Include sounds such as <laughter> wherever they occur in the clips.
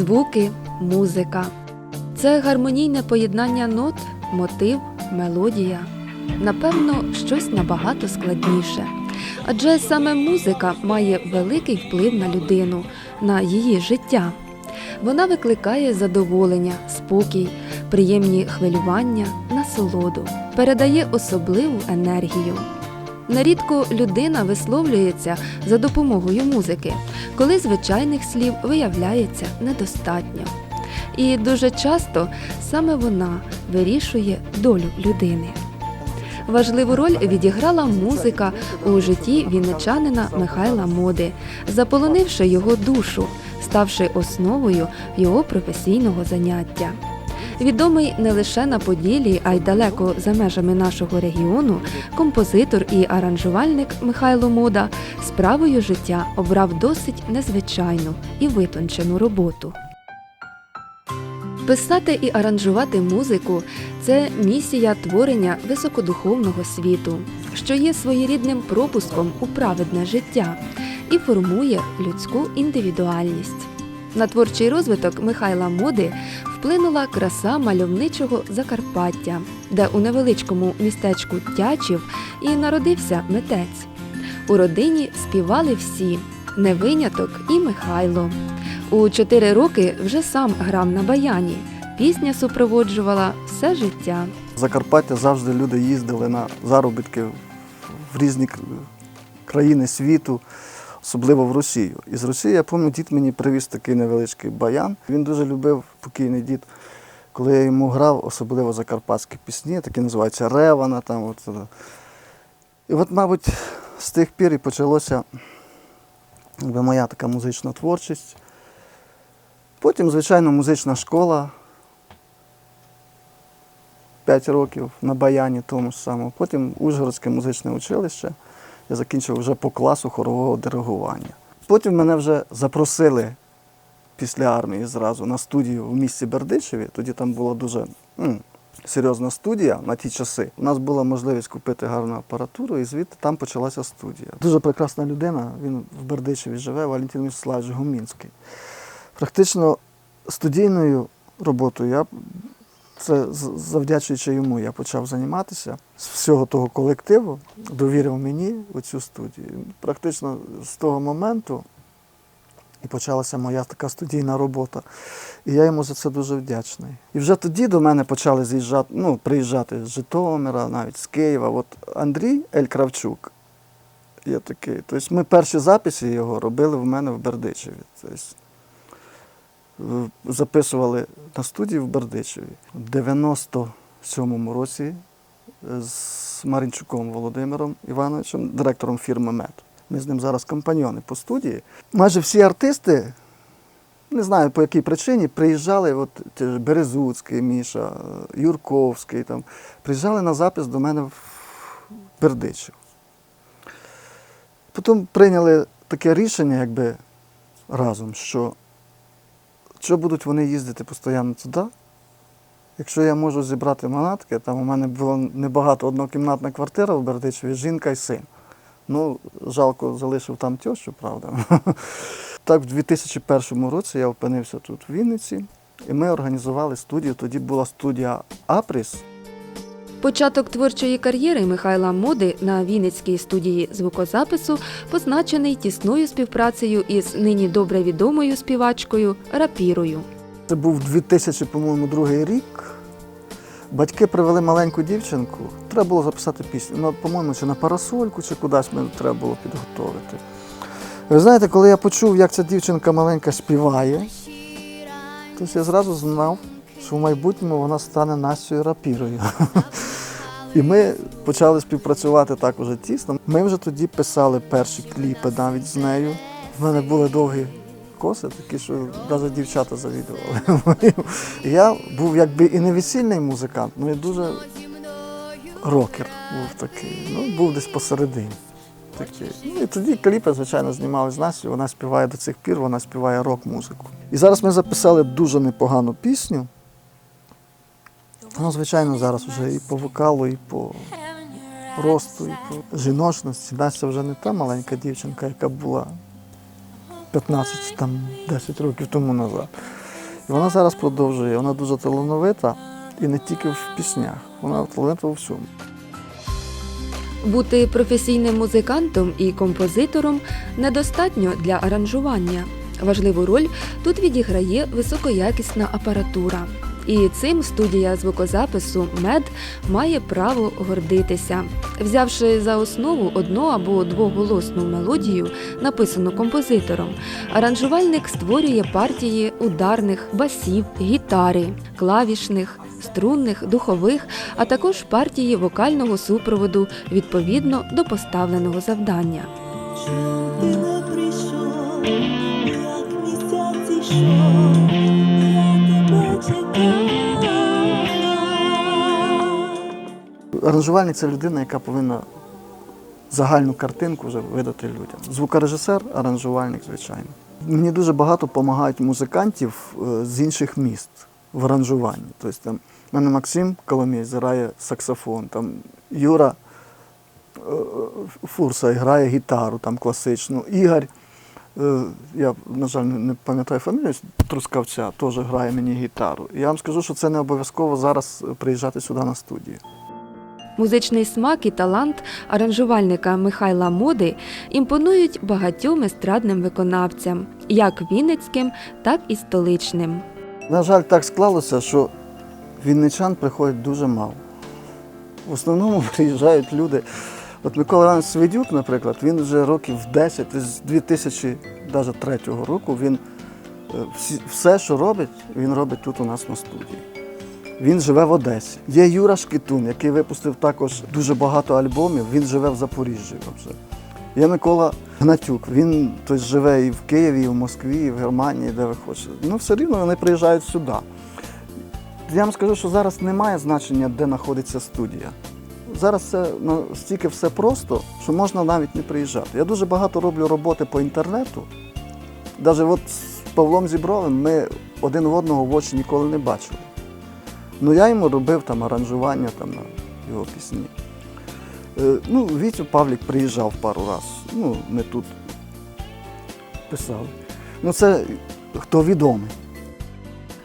звуки, музика. Це гармонійне поєднання нот, мотив, мелодія. Напевно, щось набагато складніше. Адже саме музика має великий вплив на людину, на її життя. Вона викликає задоволення, спокій, приємні хвилювання, насолоду, передає особливу енергію. Нерідко людина висловлюється за допомогою музики, коли звичайних слів виявляється недостатньо. І дуже часто саме вона вирішує долю людини. Важливу роль відіграла музика у житті вінничанина Михайла Моди, заполонивши його душу, ставши основою його професійного заняття. Відомий не лише на Поділлі, а й далеко за межами нашого регіону, композитор і аранжувальник Михайло Мода справою життя обрав досить незвичайну і витончену роботу. Писати і аранжувати музику це місія творення високодуховного світу, що є своєрідним пропуском у праведне життя і формує людську індивідуальність. На творчий розвиток Михайла Моди вплинула краса мальовничого Закарпаття, де у невеличкому містечку Тячів і народився митець. У родині співали всі, не виняток і Михайло. У чотири роки вже сам грав на баяні. Пісня супроводжувала все життя. Закарпаття завжди люди їздили на заробітки в різні країни світу, особливо в Росію. І з Росії, я пам'ятаю, дід мені привіз такий невеличкий баян. Він дуже любив покійний дід, коли я йому грав, особливо закарпатські пісні, такі називаються Ревана. Там, от. е. І от, мабуть, з тих пір і почалося якби, моя така музична творчість. Потім, звичайно, музична школа. 5 років на баяні тому ж самому. Потім Ужгородське музичне училище. Я закінчив вже по класу хорового диригування. Потім мене вже запросили після армії зразу на студію в місті Бердичеві. Тоді там була дуже м, серйозна студія на ті часи. У нас була можливість купити гарну апаратуру, і звідти там почалася студія. Дуже прекрасна людина. Він в Бердичеві живе, Валентин Міславович Гумінський. Практично студійною роботою я це завдячуючи йому, я почав займатися з всього того колективу, довірив мені оцю студію. Практично з того моменту і почалася моя така студійна робота. І я йому за це дуже вдячний. І вже тоді до мене почали з'їжджати, ну, приїжджати з Житомира, навіть з Києва. От Андрій Ель Кравчук є такий. Тобто ми перші записи його робили в мене в Бердичеві. Тобто, записували на студії в Бердичеві. У 97-му році е, з Маринчуком Володимиром Івановичем, директором фірми МЕД. Ми з ним зараз компаньйони по студії. Майже всі артисти, не знаю по якій причині, приїжджали, от Березуцький, Міша, Юрковський, там, приїжджали на запис до мене в Бердичів. Потім прийняли таке рішення, якби разом, що що будуть вони їздити постійно туди. Якщо я можу зібрати манатки, там у мене було небагато однокімнатна квартира в Бердичеві, жінка і син. Ну, жалко, залишив там тещу, правда. <laughs> Так, в 2001 році я опинився тут в Вінниці, і ми організували студію. Тоді була студія Апріс. Початок творчої кар'єри Михайла Моди на Вінницькій студії звукозапису позначений тісною співпрацею із нині добре відомою співачкою Рапірою. Це був 2000, по-моєму, другий рік. Батьки привели маленьку дівчинку. Треба було записати пісню. Ну, по-моєму, чи на парасольку, чи кудись мені треба було підготовити. Ви знаєте, коли я почув, як ця дівчинка маленька співає, то я зразу знав, що в майбутньому вона стане Настю Рапірою. <laughs> І ми почали співпрацювати так уже тісно. Ми вже тоді писали перші кліпи навіть з нею. В мене були довгі коси, такі, що навіть дівчата завідували. <laughs> Я був якби і не весільний музикант, але дуже рокер був такий. Ну, був десь посередині. Такий. Ну і тоді кліпи, звичайно, знімали з Настю. Вона співає до цих пір, вона співає рок-музику. І зараз ми записали дуже непогану пісню. Ну, звичайно, зараз вже і по вокалу, і по росту, і по жіночності. Настя вже не та маленька дівчинка, яка була 15 там, 10 років тому назад. І вона зараз продовжує, вона дуже талановита і не тільки в піснях, вона талановита у всьому. Бути професійним музикантом і композитором недостатньо для аранжування. Важливу роль тут відіграє високоякісна апаратура. І цим студія звукозапису МЕД має право гордитися. Взявши за основу одну або двоголосну мелодію, написану композитором, аранжувальник створює партії ударних, басів, гітари, клавішних, струнних, духових, а також партії вокального супроводу відповідно до поставленого завдання. Аранжувальник це людина, яка повинна загальну картинку вже видати людям. Звукорежисер, аранжувальник, звичайно. Мені дуже багато допомагають музикантів е, з інших міст в аранжуванні. Тобто там в мене Максим Коломієць грає саксофон, там Юра е, Фурса грає гітару там класичну. Ігор, е, я, на жаль, не пам'ятаю фамілію, Трускавця, теж грає мені гітару. І я вам скажу, що це не обов'язково зараз приїжджати сюди на студію. Музичний смак і талант аранжувальника Михайла Моди імпонують багатьом естрадним виконавцям, як вінницьким, так і столичним. На жаль, так склалося, що вінничан приходить дуже мало. В основному <laughs> приїжджають люди. От Микола Іванович Свидюк, наприклад, він вже років 10, з 2003 року, він е, все, що робить, він робить тут у нас на студії. Він живе в Одесі. Є Юра Шкітун, який випустив також дуже багато альбомів, він живе в Запоріжжі. Вже. Є Микола Гнатюк, він тобто, живе і в Києві, і в Москві, і в Германії, де ви хочете. Ну, все рівно вони приїжджають сюди. Я вам скажу, що зараз немає значення, де знаходиться студія. Зараз це настільки все просто, що можна навіть не приїжджати. Я дуже багато роблю роботи по інтернету. Навіть от з Павлом Зібровим ми один в одного в очі ніколи не бачили. Ну я йому робив там аранжування там, на його пісні. Е, Ну, Вітю Павлік приїжджав пару разів. Ну, ми тут писали. Ну, це хто відомий.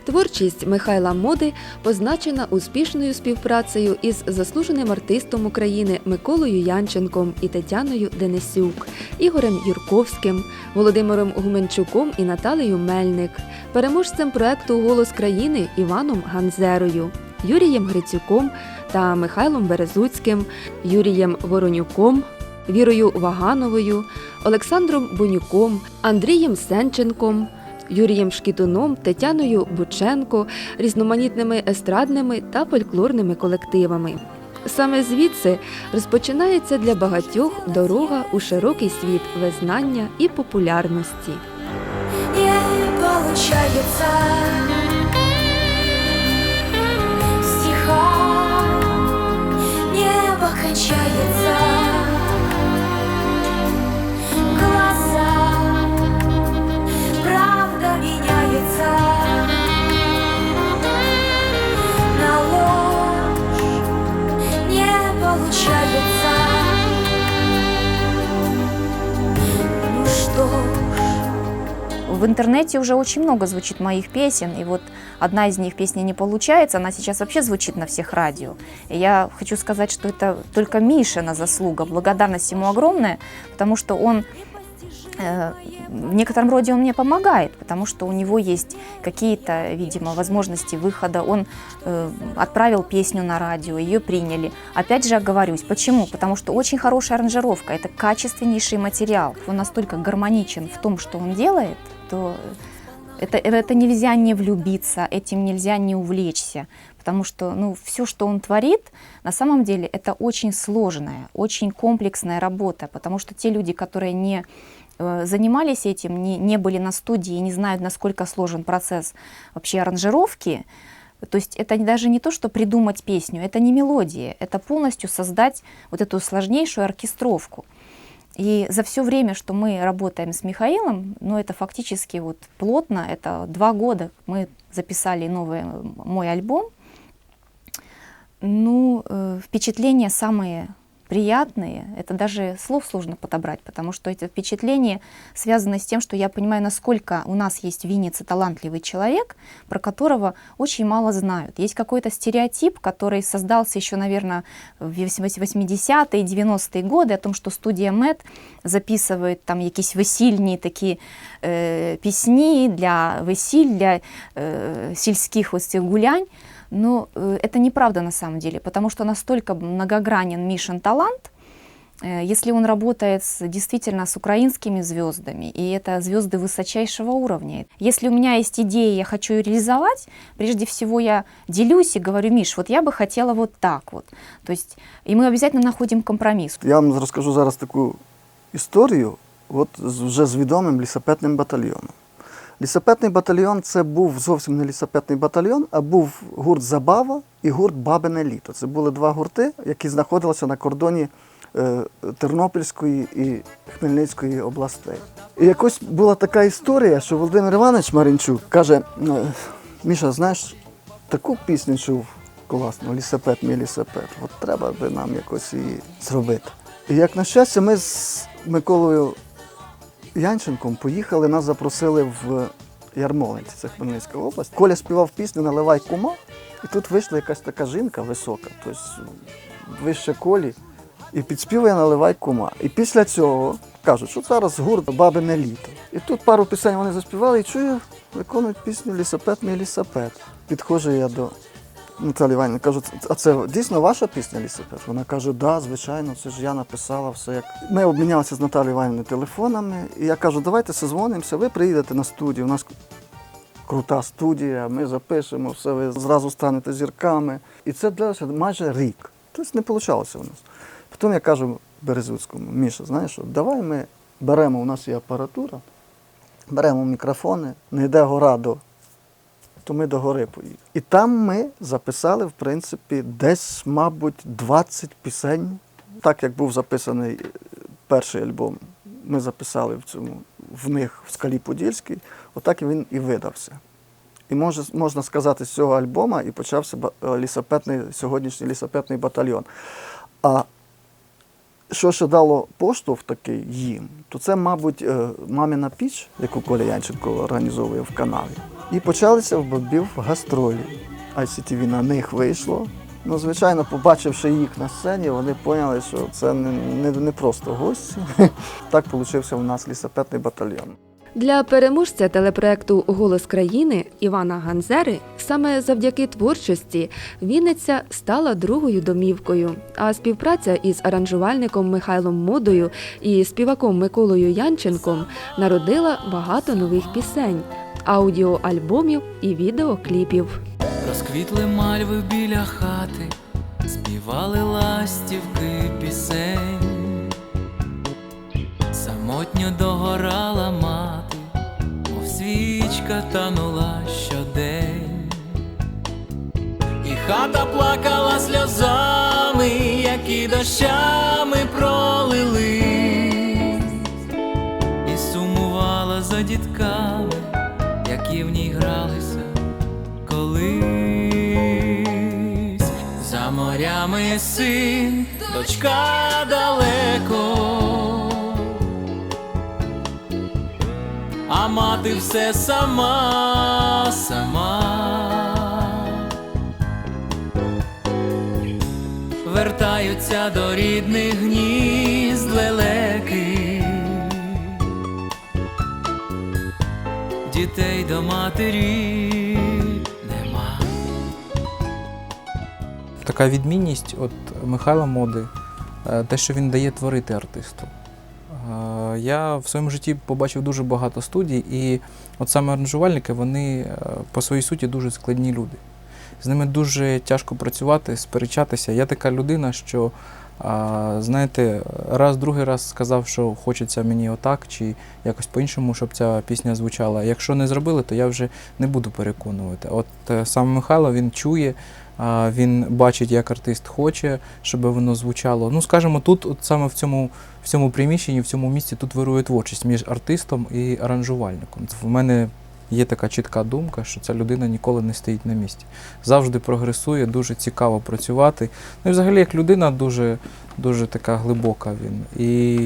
Творчість Михайла Моди позначена успішною співпрацею із заслуженим артистом України Миколою Янченком і Тетяною Денисюк, Ігорем Юрковським, Володимиром Гуменчуком і Наталею Мельник, переможцем проекту Голос країни Іваном Ганзерою, Юрієм Грицюком та Михайлом Березуцьким, Юрієм Воронюком. Вірою Вагановою, Олександром Бонюком, Андрієм Сенченком, Юрієм Шкітуном, Тетяною Бученко, різноманітними естрадними та фольклорними колективами. Саме звідси розпочинається для багатьох дорога у широкий світ визнання і популярності. Стиха, кончается, В интернете уже очень много звучит моих песен, и вот одна из них, песня «Не получается», она сейчас вообще звучит на всех радио. И я хочу сказать, что это только Мишина заслуга, благодарность ему огромная, потому что он в некотором роде он мне помогает, потому что у него есть какие-то, видимо, возможности выхода. Он э, отправил песню на радио, ее приняли. Опять же оговорюсь, почему? Потому что очень хорошая аранжировка, это качественнейший материал. Он настолько гармоничен в том, что он делает, то это, это нельзя не влюбиться, этим нельзя не увлечься. Потому что ну, все, что он творит, на самом деле это очень сложная, очень комплексная работа. Потому что те люди, которые не занимались этим, не, не были на студии, не знают, насколько сложен процесс вообще аранжировки, то есть это даже не то, что придумать песню, это не мелодия, это полностью создать вот эту сложнейшую оркестровку. И за все время, что мы работаем с Михаилом, ну это фактически вот плотно, это два года мы записали новый э, мой альбом, ну, э, впечатления самые приятные. Это даже слов сложно подобрать, потому что эти впечатления связаны с тем, что я понимаю, насколько у нас есть в Виннице талантливый человек, про которого очень мало знают. Есть какой-то стереотип, который создался еще, наверное, в 80-е, 90-е годы о том, что студия МЕД записывает там якісь весільні такі е, пісні для весіль, для е, сільських ось цих гулянь. Но э, это неправда на самом деле, потому что настолько многогранен Мишин талант, э, если он работает с, действительно с украинскими звездами, и это звезды высочайшего уровня. Если у меня есть идея, я хочу ее реализовать, прежде всего я делюсь и говорю, Миш, вот я бы хотела вот так вот. То есть, и мы обязательно находим компромисс. Я вам розкажу зараз таку історію, от з- вже з відомим лісопетним батальйоном. Лісопетний батальйон це був зовсім не лісопетний батальйон, а був гурт Забава і гурт Бабине літо. Це були два гурти, які знаходилися на кордоні е, Тернопільської і Хмельницької областей. І якось була така історія, що Володимир Іванович Маринчук каже: е, Міша, знаєш, таку пісню чув класну, лісопед, мій лісопед. От треба би нам якось її зробити. І як на щастя, ми з Миколою Янченком поїхали, нас запросили в Ярмолинці, це Хмельницька область. Коля співав пісню Наливай кума, і тут вийшла якась така жінка висока, тобто вище колі, і підспівує Наливай кума. І після цього кажуть, що зараз гурт Бабине літо. І тут пару пісень вони заспівали, і чую, виконують пісню Лісопед, мій лісопед. Підходжу я до Наталі Іванівни, кажу, а це дійсно ваша пісня лісопед? Вона каже, да, звичайно, це ж я написала все. Як... Ми обмінялися з Наталією Іванівною телефонами, і я кажу, давайте созвонимося, ви приїдете на студію. У нас крута студія, ми запишемо все, ви зразу станете зірками. І це длилося майже рік. Тобто не вийшло у нас. Потім я кажу Березуцькому, Міша, знаєш що, давай ми беремо, у нас є апаратура, беремо мікрофони, не йде гора до то ми до гори поїдемо. І там ми записали, в принципі, десь, мабуть, 20 пісень. Так як був записаний е, перший альбом, ми записали в цьому в них в Скалі Подільській, отак він і видався. І може, можна сказати, з цього альбома і почався е, лісопетний, сьогоднішній лісопетний батальйон. А що ще дало поштовх такий їм, то це, мабуть, е, мамина піч, яку Коля Янченко організовує в каналі. І почалися в бобів гастролі. ICTV на них вийшло. Ну, звичайно, побачивши їх на сцені, вони поняли, що це не, не, не просто гості. <laughs> Так получився у нас лісопетний батальйон. Для переможця телепроекту Голос країни Івана Ганзери саме завдяки творчості Вінниця стала другою домівкою. А співпраця із аранжувальником Михайлом Модою і співаком Миколою Янченком народила багато нових пісень, аудіоальбомів і відеокліпів. Розквітли мальви біля хати, співали ластівки пісень, самотньо догорала мати, мов свічка танула щодень, і хата плакала сльозами, які дощами пролились, морями син, дочка далеко, а мати все сама, сама. Вертаються до рідних гнізд лелеки, дітей до матері така відмінність от Михайла Моди, е, те, що він дає творити артисту. Е, Я в своєму житті побачив дуже багато студій, і от саме аранжувальники, вони е, по своїй суті дуже складні люди. З ними дуже тяжко працювати, сперечатися. Я така людина, що, знаєте, раз, другий раз сказав, що хочеться мені отак, чи якось по-іншому, щоб ця пісня звучала. Якщо не зробили, то я вже не буду переконувати. От саме Михайло він чує, він бачить, як артист хоче, щоб воно звучало. Ну, скажімо, тут, от саме в цьому, в цьому приміщенні, в цьому місці, тут вирує творчість між артистом і аранжувальником. В мене є така чітка думка, що ця людина ніколи не стоїть на місці. Завжди прогресує, дуже цікаво працювати. Ну і взагалі, як людина, дуже, дуже така глибока він. І,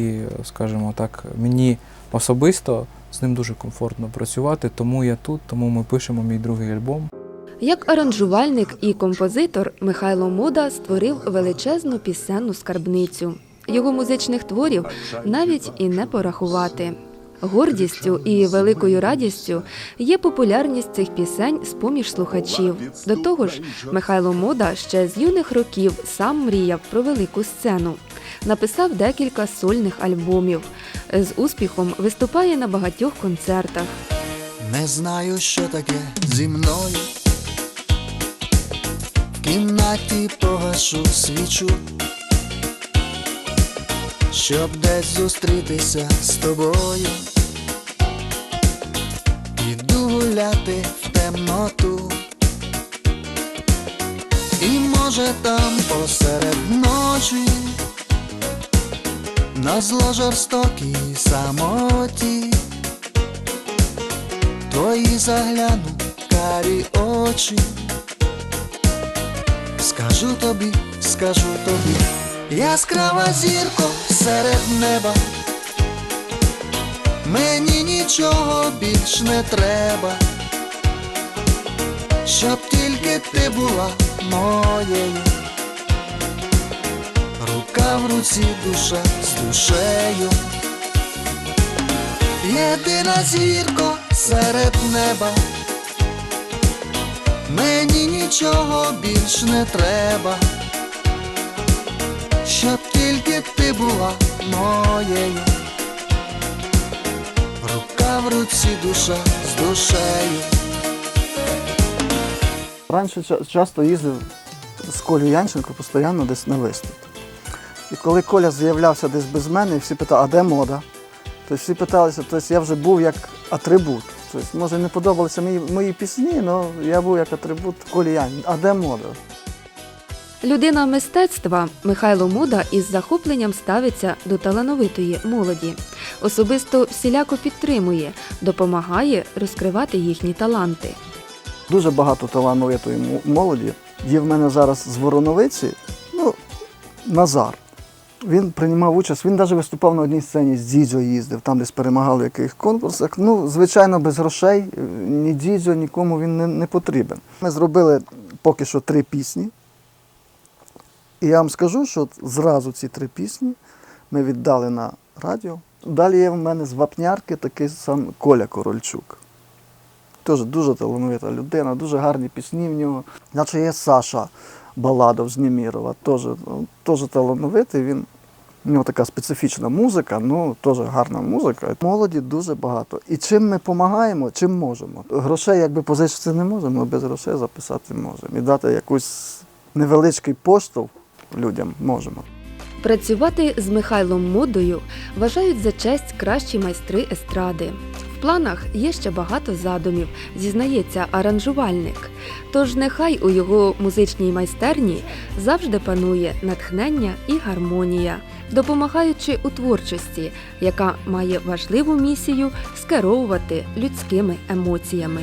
скажімо так, мені особисто з ним дуже комфортно працювати, тому я тут, тому ми пишемо мій другий альбом. Як аранжувальник і композитор Михайло Мода створив величезну пісенну скарбницю. Його музичних творів навіть і не порахувати. Гордістю і великою радістю є популярність цих пісень з поміж слухачів. До того ж, Михайло Мода ще з юних років сам мріяв про велику сцену. Написав декілька сольних альбомів. З успіхом виступає на багатьох концертах. Не знаю, що таке зі мною. Кімнаті погашу свічу, щоб десь зустрітися з тобою. Іду гуляти в темноту. І може там посеред ночі на зло жорстокій самоті твої загляну карі очі. Скажу тобі, скажу тобі, яскрава зірко серед неба. Мені нічого більш не треба, щоб тільки ти була моєю. Рука в руці, душа з душею. Єдина зірко серед неба. Мені нічого більш не треба, щоб тільки ти була моєю. Рука в руці, душа з душею. Раніше часто їздив з Колею Янченко постійно десь на виступ. І коли Коля з'являвся десь без мене, всі питали, а де мода? Тобто всі питалися, тобто я вже був як атрибут. Тобто, може, не подобалися мої, мої пісні, але я був як атрибут Колі Янченко. А де мода? Людина мистецтва Михайло Мода із захопленням ставиться до талановитої молоді. Особисто всіляко підтримує, допомагає розкривати їхні таланти. Дуже багато талановитої молоді. Є в мене зараз з Вороновиці, ну, Назар. Він приймав участь, він навіть виступав на одній сцені з Дідзьо їздив, там десь перемагав в якихось конкурсах. Ну, звичайно, без грошей е, ні Дідзьо, нікому він не, не потрібен. Ми зробили поки що три пісні. І я вам скажу, що зразу ці три пісні ми віддали на радіо. Далі є в мене з Вапнярки такий сам Коля Корольчук. Теж дуже талановита людина, дуже гарні пісні в нього. Наче є Саша Баладов з Німірова, теж, теж талановитий. Він, у нього така специфічна музика, ну теж гарна музика. Молоді дуже багато. І чим ми допомагаємо, чим можемо. Грошей якби позичити не можемо, без грошей записати можемо. І дати якийсь невеличкий поштовх людям можемо. Працювати з Михайлом Модою вважають за честь кращі майстри естради. Планах є ще багато задумів, зізнається аранжувальник. Тож нехай у його музичній майстерні завжди панує натхнення і гармонія, допомагаючи у творчості, яка має важливу місію скеровувати людськими емоціями.